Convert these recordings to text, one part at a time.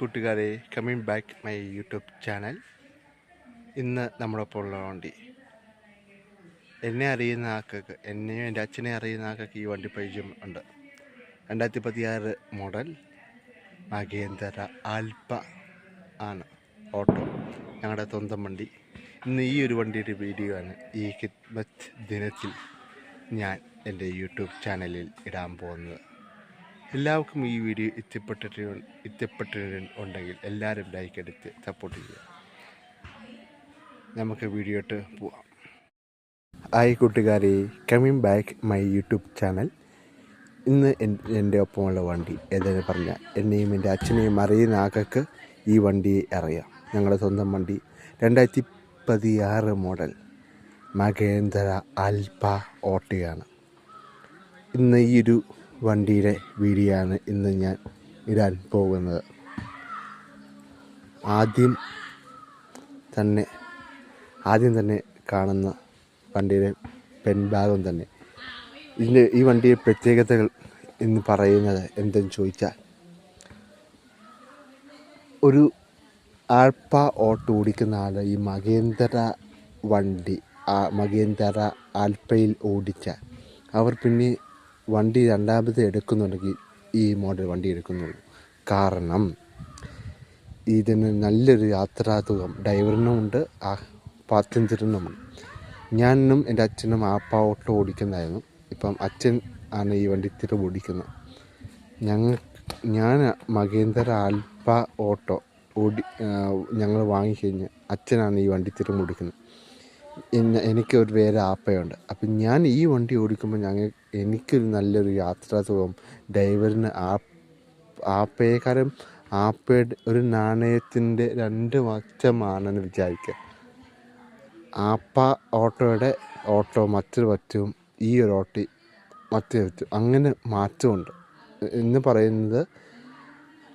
കൂട്ടുകാരെ coming back my YouTube channel ഇന്ന് നമ്മളൊപ്പം ഉള്ള വണ്ടി. എന്നെ അറിയുന്ന ആൾക്കൊക്കെ എന്നെയും എന്റെ അച്ഛനെ അറിയുന്ന ആൾക്കൊക്കെ ഈ വണ്ടി പരിചയം ഉണ്ട്. രണ്ടായിരത്തി പതിയാറ് മോഡൽ മകേന്ദ്ര ആൽപ ആണ് ഓട്ടോ ഞങ്ങളുടെ സ്വന്തം വണ്ടി. ഇന്ന് ഈ ഒരു വണ്ടിയുടെ വീഡിയോ ആണ് ഈ ഹിറ്റ്മത്ത് ദിനത്തിൽ ഞാൻ എന്റെ യൂട്യൂബ് ചാനലിൽ ഇടാൻ പോകുന്നത്. എല്ലാവർക്കും ഈ വീഡിയോ എത്തിപ്പെട്ടിട്ട് എത്തിപ്പെട്ടിട്ടുണ്ടെങ്കിൽ എല്ലാവരും ലൈക്ക് എടുത്ത് സപ്പോർട്ട് ചെയ്യുക. നമുക്ക് വീഡിയോ ഇട്ട് പോവാം. ഹായ് കൂട്ടുകാരെ coming back my YouTube channel ഇന്ന് എൻ- എന്റെ ഒപ്പമുള്ള വണ്ടി ഏതെന്ന് പറഞ്ഞാൽ എന്നെയും എന്റെ അച്ഛനെയും അറിയുന്ന ആൾക്ക് ഈ വണ്ടി അറിയാം. ഞങ്ങളുടെ സ്വന്തം വണ്ടി രണ്ടായിരത്തി പതിയാറ് മോഡൽ മഹേന്ദ്ര അൽപ ഓട്ടയാണ്. ഇന്ന് ഈ ഒരു വണ്ടിയുടെ വീഡിയോ ഇന്ന് ഞാൻ ഇടാൻ പോകുന്നത്. ആദ്യം തന്നെ ആദ്യം തന്നെ കാണുന്ന വണ്ടിയുടെ പെൺഭാഗം തന്നെ. ഇതിന്റെ ഈ വണ്ടിയുടെ പ്രത്യേകതകൾ എന്ന് പറയുന്നത് എന്തെന്ന് ചോദിച്ചാൽ ഒരു ആൾപ്പ ഓട്ടോ ഓടിക്കുന്ന ആൾ ഈ മഹേന്ദ്ര വണ്ടി ആ മഹേന്ദ്ര ആൽപ്പയിൽ ഓടിച്ചാൽ അവർ പിന്നെ വണ്ടി രണ്ടാമത് എടുക്കുന്നുണ്ടെങ്കിൽ ഈ മോഡൽ വണ്ടി എടുക്കുന്നുള്ളൂ. കാരണം ഇതിന് നല്ലൊരു യാത്രാതുകം ഡ്രൈവറിനുമുണ്ട് ആ പാസഞ്ചറിനുമുണ്ട് ഞാനും എന്റെ അച്ഛനും ആപ്പ ഓട്ടോ ഓടിക്കുന്നതായിരുന്നു. ഇപ്പം അച്ഛൻ ആണ് ഈ വണ്ടി തിരി ഓടിക്കുന്നത്. ഞങ്ങൾ ഞാൻ മഹേന്ദ്ര ആൽപ്പ ഓട്ടോ ഓടി ഞങ്ങൾ വാങ്ങിക്കഴിഞ്ഞ് അച്ഛനാണ് ഈ വണ്ടി തിരി ഓടിക്കുന്നത്. എന്നെ എനിക്ക് ഒരു വേറെ ആപ്പയുണ്ട്. അപ്പം ഞാൻ ഈ വണ്ടി ഓടിക്കുമ്പോൾ ഞങ്ങൾ എനിക്കൊരു നല്ലൊരു യാത്രാ സുഖം. ഡ്രൈവറിന് ആ ആപ്പയുടെ ഒരു നാണയത്തിന്റെ രണ്ട് വച്ചമാണെന്ന് വിചാരിക്കുക ആപ്പ ഓട്ടോയുടെ ഓട്ടോ മറ്റൊരു പറ്റും ഈ ഒരു ഓട്ടി മറ്റൊരു പറ്റും അങ്ങനെ മാറ്റമുണ്ട്. എന്ന് പറയുന്നത്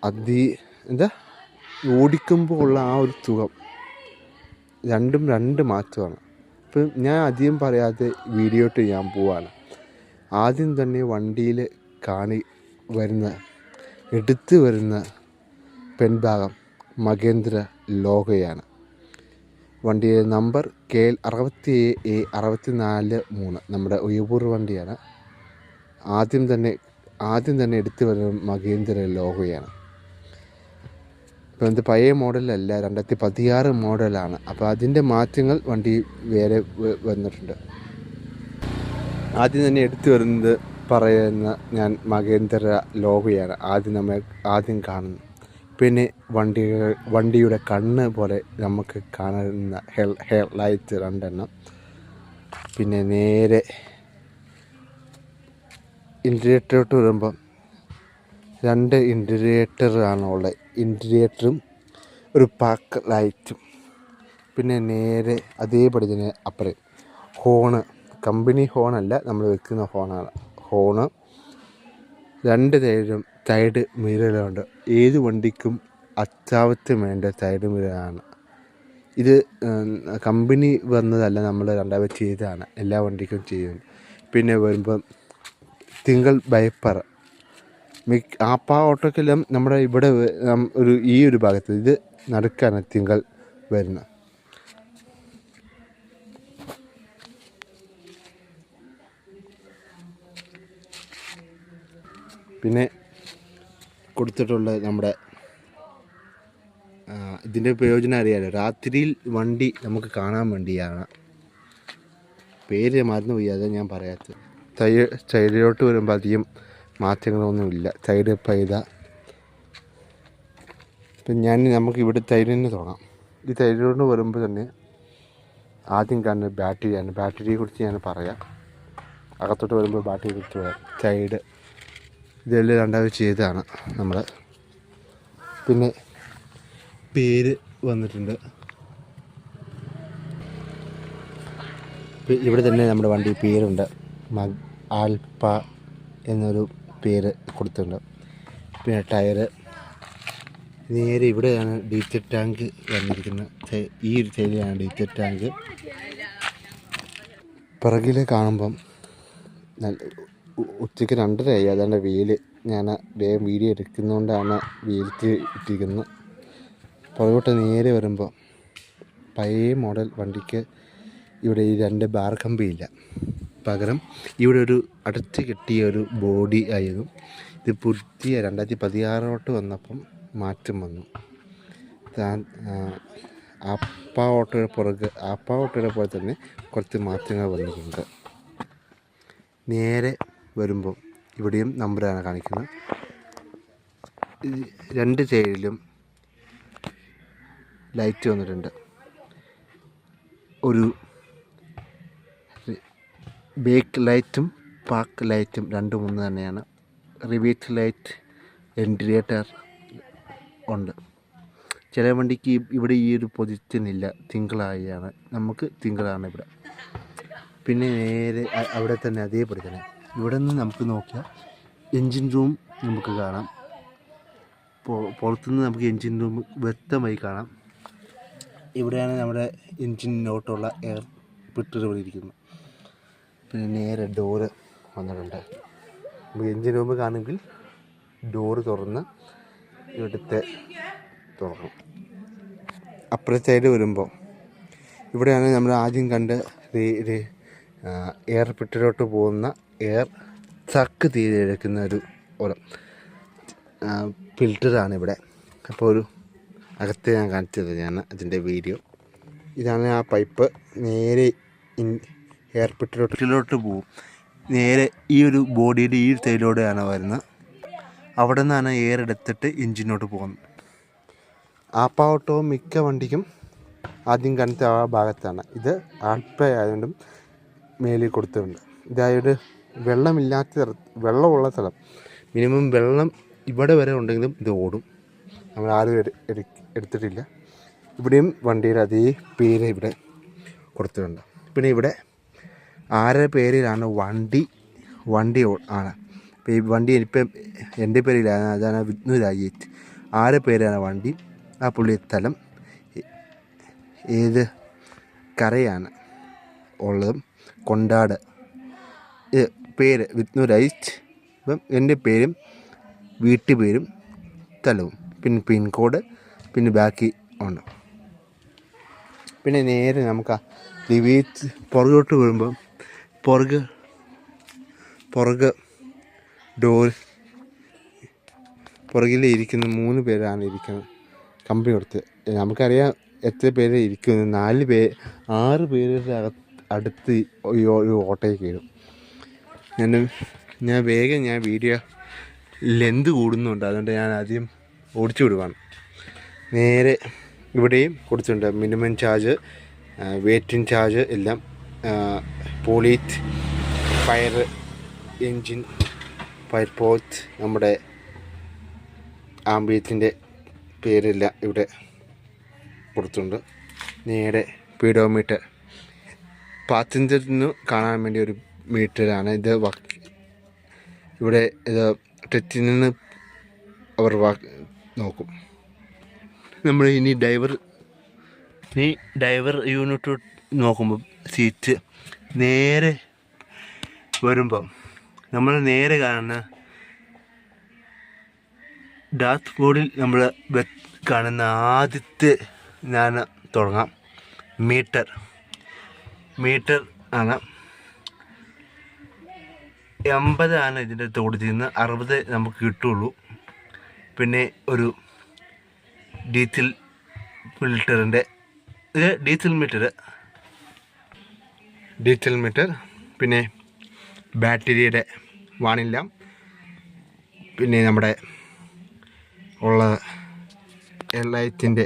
അതി എന്താ? ഓടിക്കുമ്പോൾ ഉള്ള ആ ഒരു സുഖം. രണ്ടും രണ്ട് മാറ്റമാണ്. ഇപ്പം ഞാൻ അധികം പറയാതെ വീഡിയോ ഇട്ട് ഞാൻ പോവാണ്. ആദ്യം തന്നെ വണ്ടിയിൽ കാണി വരുന്ന എടുത്തു വരുന്ന പെൺഭാഗം മഹേന്ദ്ര ലോകയാണ് വണ്ടിയുടെ നമ്പർ കെ എൽ അറുപത്തി എ അറുപത്തി നാല് മൂന്ന്. നമ്മുടെ ഉയപൂർ വണ്ടിയാണ്. ആദ്യം തന്നെ ആദ്യം തന്നെ എടുത്തു വരുന്ന മഹേന്ദ്ര ലോകയാണ് ഇത് പഴയ മോഡലല്ല രണ്ടായിരത്തി പതിയാറ് മോഡലാണ്. അപ്പോൾ അതിന്റെ മാറ്റങ്ങൾ വണ്ടി വേറെ വന്നിട്ടുണ്ട്. ആദ്യം തന്നെ എടുത്തു വരുന്നത് പറയുന്ന ഞാൻ മഹേന്ദ്ര ലോകയാണ് ആദ്യം നമ്മൾ ആദ്യം കാണുന്നത് പിന്നെ വണ്ടി വണ്ടിയുടെ കണ്ണ് പോലെ നമുക്ക് കാണുന്ന ഹെൽ ഹെയർ ലൈറ്റ് രണ്ടെണ്ണം. പിന്നെ നേരെ ഇന്റീരിയറ്റോട്ട് വരുമ്പം രണ്ട് ഇന്റീരിയേറ്ററാണ് ഉള്ളത്. ഇന്റീരിയേറ്ററും ഒരു പാക്ക് ലൈറ്റും പിന്നെ നേരെ അതേപടി തന്നെ അപ്പുറം ഹോണ് കമ്പനി ഹോണല്ല നമ്മൾ വെക്കുന്ന ഹോണാണ് ഹോണ് രണ്ട് സൈഡും സൈഡ് മിററുണ്ട് ഏത് വണ്ടിക്കും അത്യാവശ്യം വേണ്ട സൈഡ് മിററാണ് ഇത് കമ്പനി വന്നതല്ല നമ്മൾ രണ്ടാമത് ചെയ്തതാണ്. എല്ലാ വണ്ടിക്കും ചെയ്യുന്നത് പിന്നെ വരുമ്പം തിങ്കൾ ബൈപ്പർ ആപ്പ ഓട്ടോക്കെല്ലാം നമ്മുടെ ഇവിടെ ഒരു ഈ ഒരു ഭാഗത്ത് ഇത് നടുക്കാണ് തിങ്കൾ വരുന്ന. പിന്നെ കൊടുത്തിട്ടുള്ള നമ്മുടെ ഇതിന്റെ പ്രയോജനം അറിയാലോ. രാത്രിയിൽ വണ്ടി നമുക്ക് കാണാൻ വേണ്ടിയാണ്. പേര് മറന്നുപോയി അതാണ് ഞാൻ പറയാത്തത്. തൈ വരുമ്പോൾ അധികം മാറ്റങ്ങളൊന്നുമില്ല സൈഡ് പൈത ഇപ്പം ഞാൻ നമുക്ക് ഇവിടെ തൈര് തന്നെ തുടങ്ങാം ഈ തൈരോട് വരുമ്പോൾ തന്നെ ആദ്യം കാണുന്നത് ബാറ്ററിയാണ് ബാറ്ററിയെ കുറിച്ച് ഞാൻ പറയാം. അകത്തോട്ട് വരുമ്പോൾ ബാറ്ററിയെ കുറിച്ച് പറയാം. സൈഡ് ഇതെല്ലാം രണ്ടാമത് ചെയ്തതാണ് നമ്മൾ പിന്നെ പേര് വന്നിട്ടുണ്ട്. ഇവിടെ തന്നെ നമ്മുടെ വണ്ടി പേരുണ്ട്. മ ആൽപ്പ എന്നൊരു പേര് കൊടുത്തിട്ടുണ്ട്. പിന്നെ ടയറ്. നേരെ ഇവിടെയാണ് ഡീസൽ ടാങ്ക് വന്നിരിക്കുന്നത്. ഈ ഒരു സൈഡിലാണ് ഡീസൽ ടാങ്ക്. പിറകിൽ കാണുമ്പം ഉച്ചയ്ക്ക് രണ്ടരയായി. അതാണ്ട് വെയിൽ. ഞാൻ വേഗം വീഡിയോ എടുക്കുന്നതുകൊണ്ടാണ് വെയിലത്ത് ഇട്ടിരിക്കുന്നത്. പുറകോട്ട് നേരെ വരുമ്പോൾ പഴയ മോഡൽ വണ്ടിക്ക് ഇവിടെ ഈ രണ്ട് ബാർ കമ്പിയില്ല പകരം ഇവിടെ ഒരു അടച്ചു കെട്ടിയ ഒരു ബോഡി ആയിരുന്നു. ഇത് പുതിയ രണ്ടായിരത്തി പതിനാറോട്ട് വന്നപ്പം മാറ്റം വന്നു. അപ്പ ഓട്ടോയുടെ പുറകെ അപ്പ ഓട്ടോയുടെ പോലെ തന്നെ കുറച്ച് മാറ്റങ്ങൾ വന്നിട്ടുണ്ട്. നേരെ വരുമ്പോൾ ഇവിടെയും നമ്പറാണ് കാണിക്കുന്നത്. രണ്ട് സൈഡിലും ലൈറ്റ് വന്നിട്ടുണ്ട്. ഒരു ബേക്ക് ലൈറ്റും പാക്ക് ലൈറ്റും രണ്ടും മൂന്ന് തന്നെയാണ്. റിവേറ്റ് ലൈറ്റ് വെന്റിലേറ്റർ ഉണ്ട്. ചില വണ്ടിക്ക് ഇവിടെ ഈ ഒരു പൊസിഷൻ തിങ്കളായാണ് നമുക്ക് തിങ്കളാണ് ഇവിടെ. പിന്നെ നേരെ അവിടെ തന്നെ അതേപോലെ തന്നെ. ഇവിടെ നിന്ന് നമുക്ക് നോക്കിയാൽ എൻജിൻ റൂം നമുക്ക് കാണാം. പുറത്തുനിന്ന് നമുക്ക് എൻജിൻ റൂം വ്യക്തമായി കാണാം. ഇവിടെയാണ് നമ്മുടെ എൻജിനോട്ടുള്ള എയർ ഇവിടെ ഇരിക്കുന്നത്. പിന്നെ നേരെ ഡോറ് വന്നിട്ടുണ്ട്. നമുക്ക് എഞ്ചിൻ റൂം കാണുമെങ്കിൽ ഡോറ് തുറന്ന് ഇവിടുത്തെ തുറക്കും അപ്പുറത്തെ സൈഡ് വരുമ്പോൾ ഇവിടെയാണ് നമ്മൾ ആദ്യം കണ്ട് എയർ പിട്ടിലോട്ട് പോകുന്ന എയർ ചക്ക് തീരെടുക്കുന്ന ഒരു ഓരോ ഫിൽറ്ററാണ് ഇവിടെ. അപ്പോൾ ഒരു അകത്ത് ഞാൻ കാണിച്ചത് ഞാൻ അതിന്റെ വീഡിയോ ഇതാണ് ആ പൈപ്പ് നേരെ ഇൻ എയർ ഫിൽറ്ററിലോട്ട് പോകും നേരെ ഈ ഒരു ബോഡിയുടെ ഈ തൈലോടെയാണ് വരുന്നത്. അവിടെ നിന്നാണ് എയർ എടുത്തിട്ട് എഞ്ചിനോട്ട് പോകുന്നത്. ആപ്പ ഓട്ടോ മിക്ക വണ്ടിക്കും ആദ്യം കണ്ടത്തെ ആ ഭാഗത്താണ്. ഇത് ആൽപ്പ ആയതുകൊണ്ടും മേലിൽ കൊടുത്തിട്ടുണ്ട്. ഇതായത് വെള്ളമില്ലാത്ത വെള്ളമുള്ള സ്ഥലം. മിനിമം വെള്ളം ഇവിടെ വരെ ഉണ്ടെങ്കിലും ഇത് ഓടും. നമ്മൾ ആരും എടു- എടു- എടുത്തിട്ടില്ല. ഇവിടെയും വണ്ടിയുടെ അതേ പേര് ഇവിടെ കൊടുത്തിട്ടുണ്ട്. പിന്നെ ഇവിടെ ആരുടെ പേരിലാണ് വണ്ടി വണ്ടി ആണ്. അപ്പോൾ ഈ വണ്ടി ഇപ്പം എന്റെ പേരിലാണ് അതാണ് വിഷ്ണു രാജേഷ്. ആരുടെ പേരാണ് വണ്ടി? ആ പുള്ളി സ്ഥലം ഏത് കരയാണ് ഉള്ളതും കൊണ്ടാട്. പേര് വിഷ്ണു രാജേഷ്. ഇപ്പം എന്റെ പേരും വീട്ടുപേരും സ്ഥലവും. പിന്നെ പിൻകോഡ് പിന്നെ ബാക്കി ഉണ്ട്. പിന്നെ നേരെ നമുക്ക് ആ ലിവീറ്റ് പുറകോട്ട് വരുമ്പോൾ പുറക്. പുറക്. ഡോർ പുറകിൽ ഇരിക്കുന്ന മൂന്ന് പേരാണ് ഇരിക്കുന്നത്. കമ്പനി കൊടുത്ത്. നമുക്കറിയാം എത്ര പേര് ഇരിക്കുന്നു. നാല് പേര് ആറ് പേരുടെ അക അടുത്ത് ഒരു ഓട്ടോയിൽ കയറും. ഞാൻ ഞാൻ വേഗം ഞാൻ വീഡിയോ ലെന്ത് കൂടുന്നുണ്ട്. അതുകൊണ്ട് ഞാൻ ആദ്യം ഓടിച്ചു വിടുവാണ്. നേരെ ഇവിടെയും കൊടുത്തിട്ടുണ്ട്. മിനിമം ചാർജ് വെയിറ്റിംഗ് ചാർജ് എല്ലാം പോളീറ്റ് ഫയർ എൻജിൻ ഫയർ പോത്ത് നമ്മുടെ ആംബിയത്തിന്റെ പേരില്ല ഇവിടെ കൊടുത്തിട്ടുണ്ട്. നേരെ പീഡോമീറ്റർ. പാസഞ്ചറിന് കാണാൻ വേണ്ടി ഒരു മീറ്ററാണ്. ഇത് വർക്ക് ഇവിടെ ഇത് ടെറ്റിൽ നിന്ന് അവർ വാക്ക് നോക്കും. നമ്മൾ ഇനി ഡ്രൈവർ ഇനി ഡ്രൈവർ യൂണിറ്റ് നോക്കുമ്പോൾ സീറ്റ് നേരെ വരുമ്പം നമ്മൾ നേരെ കാണുന്ന ഡാത്ത് ബോർഡിൽ നമ്മൾ കാണുന്ന ആദ്യത്തെ ഞാൻ തുടങ്ങാം. മീറ്റർ മീറ്റർ ആണ്. എൺപതാണ് ഇതിന്റെ അടുത്ത് നിന്ന് അറുപത് നമുക്ക് കിട്ടുള്ളൂ. പിന്നെ ഒരു ഡീസൽ ഫിൽറ്ററിന്റെ ഡീസൽ മീറ്റർ ഡീസൽ മീറ്റർ പിന്നെ ബാറ്ററിയുടെ വാണില്ല പിന്നെ നമ്മുടെ ഉള്ള ലൈറ്റിന്റെ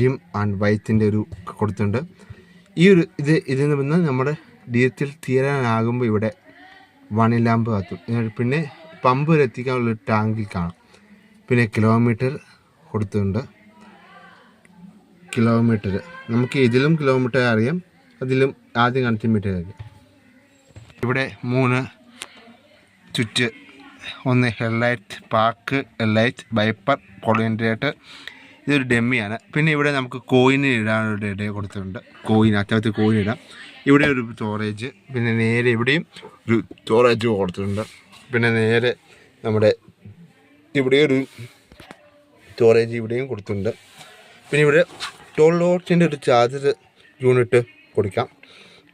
ഡിം ആൻഡ് വൈറ്റിന്റെ ഒരു കൊടുത്തിട്ടുണ്ട്. ഈ ഒരു ഇത് ഇതിൽ നിന്ന് നമ്മുടെ ഡിജിറ്റൽ തീരാനാകുമ്പോൾ ഇവിടെ വണിലാമ്പ് കത്തും. പിന്നെ പമ്പ് വരെ എത്തിക്കാനുള്ള ടാങ്കിൽ കാണാം. പിന്നെ കിലോമീറ്റർ കൊടുത്തിട്ടുണ്ട്. കിലോമീറ്റർ. നമുക്ക് ഇതിലും കിലോമീറ്റർ അറിയാം. അതിലും ആദ്യം കാണിച്ച അറിയാം ഇവിടെ മൂന്ന് ചുറ്റ് ഒന്ന് ഹെഡ്ലൈറ്റ് പാക്ക് ഹെഡ്ലൈറ്റ് വൈപ്പർ പോളിൻഡേറ്റർ ഇതൊരു ഡെമ്മിയാണ്. പിന്നെ ഇവിടെ നമുക്ക് കോയിൻ ഇടാനുള്ള ഇട കൊടുത്തിട്ടുണ്ട്. കോയിൻ അറ്റത്ത് കോയിൻ ഇടാം. ഇവിടെ ഒരു സ്റ്റോറേജ് പിന്നെ നേരെ ഇവിടെയും ഒരു സ്റ്റോറേജ് കൊടുത്തിട്ടുണ്ട്. പിന്നെ നേരെ നമ്മുടെ ഇവിടെ ഒരു സ്റ്റോറേജ് ഇവിടെയും കൊടുത്തിട്ടുണ്ട്. പിന്നെ ഇവിടെ ടോൾ ലോഡ്സിന്റെ ഒരു ചാർജർ യൂണിറ്റ് കൊടുക്കാം.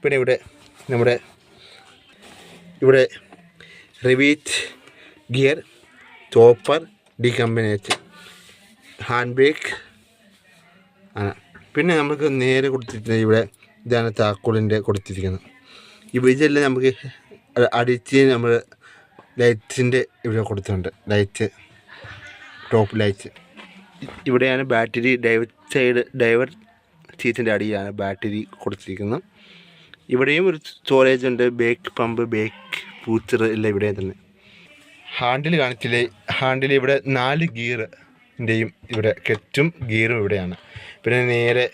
പിന്നെ ഇവിടെ നമ്മുടെ ഇവിടെ rivet gear chopper decompression hand brake ആണ്. പിന്നെ നമുക്ക് നേരെ കൊടുത്തിരിക്കുന്നത് ഇവിടെ ഇതാണ് താക്കോളിന്റെ കൊടുത്തിരിക്കുന്നത്. ഇപ്പോൾ ഇതെല്ലാം നമുക്ക് അടിച്ച് നമ്മൾ ലൈറ്റിന്റെ ഇവിടെ കൊടുത്തിട്ടുണ്ട്. Light top light. ഇവിടെയാണ് ബാറ്ററി ഡൈവർ സൈഡ് ഡൈവർ സീറ്റിന്റെ അടിയിലാണ് ബാറ്ററി കൊടുത്തിരിക്കുന്നത് ഇവിടെയും ഒരു സ്റ്റോറേജ് ഉണ്ട്. ബേക്ക് പമ്പ് ബേക്ക് പൂച്ചർ എല്ലാം ഇവിടെ തന്നെ. ഹാൻഡിൽ കാണിച്ചില്ലേ? ഹാൻഡിൽ ഇവിടെ നാല് ഗിയറിന്റെയും ഇവിടെ കെറ്റും ഗിയറും ഇവിടെയാണ്. പിന്നെ നേരെ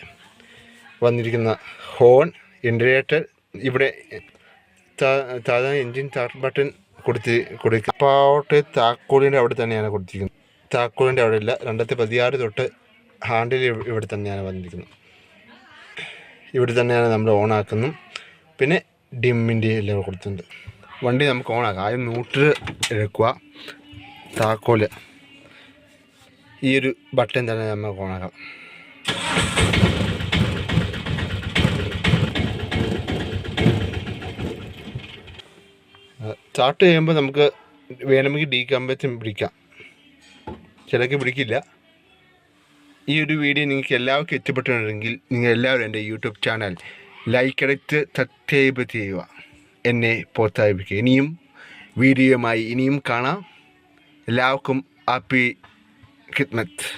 വന്നിരിക്കുന്ന ഹോൺ ഇൻഡിക്കേറ്റർ ഇവിടെ സാധാരണ എൻജിൻ സ്റ്റാർട്ട് ബട്ടൺ കൊടുത്ത് കൊടുക്കുക പാവട്ട് താക്കോളിന്റെ അവിടെ തന്നെയാണ് കൊടുത്തിരിക്കുന്നത്. താക്കോളിന്റെ അവിടെ ഇല്ല രണ്ടായിരത്തി പതിനാറ് തൊട്ട് ഹാൻഡിൽ ഇവ- ഇവിടെ തന്നെയാണ് വന്നിരിക്കുന്നത്. ഇവിടെ തന്നെയാണ് നമ്മൾ ഓണാക്കുന്നു. പിന്നെ ഡിമ്മിന്റെ എല്ലാം കൊടുത്തിട്ടുണ്ട്. വണ്ടി നമുക്ക് ഓണാക്കാം. ആദ്യം നൂട്ടിൽ എടുക്കുക താക്കോൽ ഈ ഒരു ബട്ടൺ തന്നെ നമുക്ക് ഓണാക്കാം. സ്റ്റാർട്ട് ചെയ്യുമ്പോൾ നമുക്ക് വേണമെങ്കിൽ ഡീകമ്പച്ചും പിടിക്കാം. ചിലക്ക് പിടിക്കില്ല. ഈ ഒരു വീഡിയോ നിങ്ങൾക്ക് എല്ലാവർക്കും എത്തിപ്പെട്ടിട്ടുണ്ടെങ്കിൽ നിങ്ങൾ എല്ലാവരും എന്റെ യൂട്യൂബ് ചാനൽ ലൈക്ക് അടിച്ച് സബ്സ്ക്രൈബ് ചെയ്യുക. എന്നെ പ്രോത്സാഹിപ്പിക്കുക. ഇനിയും വീഡിയോയുമായി ഇനിയും കാണാം. എല്ലാവർക്കും ഹാപ്പി ഖിദ്മത്ത്